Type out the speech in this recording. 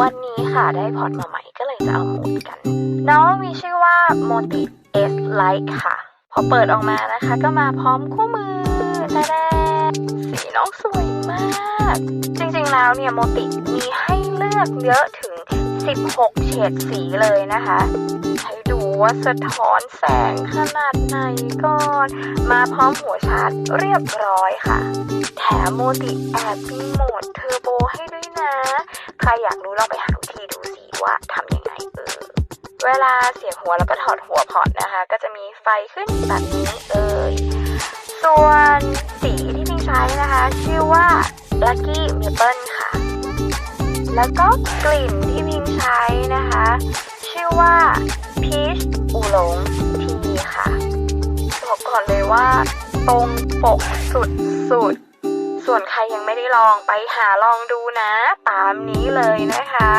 วันนี้ค่ะได้พอร์ตมาใหม่ก็เลยจะเอาโหมดกัน น้องมีชื่อว่า Moti S Lite ค่ะ พอเปิดออกมานะคะ ก็มาพร้อมคู่มือแน่ๆสีน้องสวยมาก จริงๆแล้วเนี่ยโมติมีให้เลือกเยอะถึง 16 เฉดสีเลยนะคะให้ดูว่าสะท้อนแสงขนาดไหนก่อนมาพร้อมหัวชาร์จเรียบร้อยค่ะ แถมโมติแอบมีโหมด ใครอยากรู้ลองไปหาวิธีดูสิว่าทำยังไงเออเวลาเสียบหัวแล้วก็ถอดหัวพอร์ตนะคะ ก็จะมีไฟขึ้นแบบนี้เอ่ยส่วนสีที่พิงใช้นะคะ ชื่อว่า Lucky Maple ค่ะ แล้วก็กลิ่นที่พิงใช้นะคะ ชื่อว่า Peach Oolong Tea ค่ะบอกก่อนเลยว่าตรงปกสุดๆ ส่วนใครยังไม่ได้ลองไปหาลองดูนะ ตามนี้เลยนะคะ